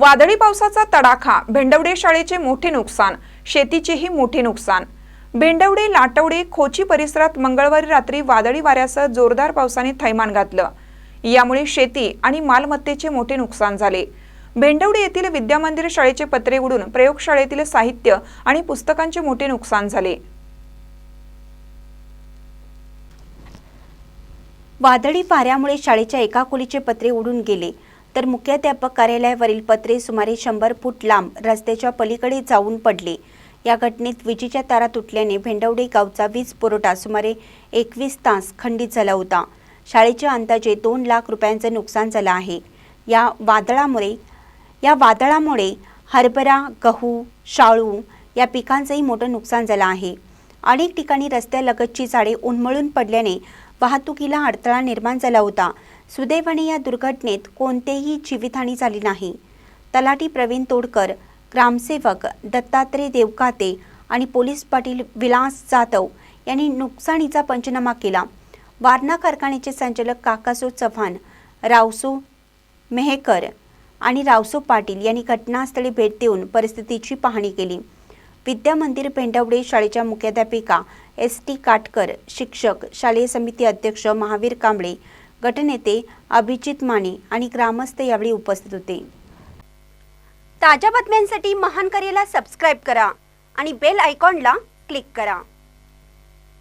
वादळी पावसाचा तडाखा भेंडवडे शाळेचे मोठे नुकसान शेतीचेही मोठे नुकसान. भेंडवडे लाटवडे खोची परिसरात मंगळवारी रात्री वादळी वाऱ्यासह जोरदार पावसाने थैमान घातलं यामुळे शेती आणि मालमत्तेचे मोठे नुकसान झाले. भेंडवडे येथील विद्यामंदिर शाळेचे पत्रे उडून प्रयोगशाळेतील साहित्य आणि पुस्तकांचे मोठे नुकसान झाले. वादळी वाऱ्यामुळे शाळेच्या एका खोलीचे पत्रे उडून गेले. तर मुख्याध्यापक कार्यालयावरील पत्रे सुमारे शंभर फूट लांब रस्त्याच्या पलीकडे जाऊन पडले. या घटनेत विजेच्या तारा तुटल्याने भेंडवडे गावचा वीज पुरवठा सुमारे एकवीस तास खंडित झाला होता. शाळेच्या अंदाजे दोन लाख रुपयांचं नुकसान झालं आहे. या वादळामुळे या वादळामुळे हरभरा गहू शाळू या पिकांचंही मोठं नुकसान झालं आहे. अनेक ठिकाणी रस्त्यालगतची झाडे उन्मळून पडल्याने वाहतुकीला अडथळा निर्माण झाला होता. सुदैवाने या दुर्घटनेत कोणतेही जीवितहानी झाली नाही. तलाठी प्रवीण तोडकर ग्रामसेवक दत्तात्रय देवकाते आणि पोलीस पाटील विलास जाधव यांनी नुकसानीचा पंचनामा केला. वारणा कारखान्याचे संचालक काकासो चव्हाण रावसो मेहेकर आणि रावसो पाटील यांनी घटनास्थळी भेट देऊन परिस्थितीची पाहणी केली. विद्यामंदिर पेंडवडे शाळेच्या मुख्याध्यापिका एस टी काटकर शिक्षक शालेय समिती अध्यक्ष महावीर कांबळे गटनेते अभिजित माने आणि ग्रामस्थ यावेळी उपस्थित होते. ताज्या बातम्यांसाठी महान करेला सबस्क्राईब करा आणि बेल आयकॉनला क्लिक करा.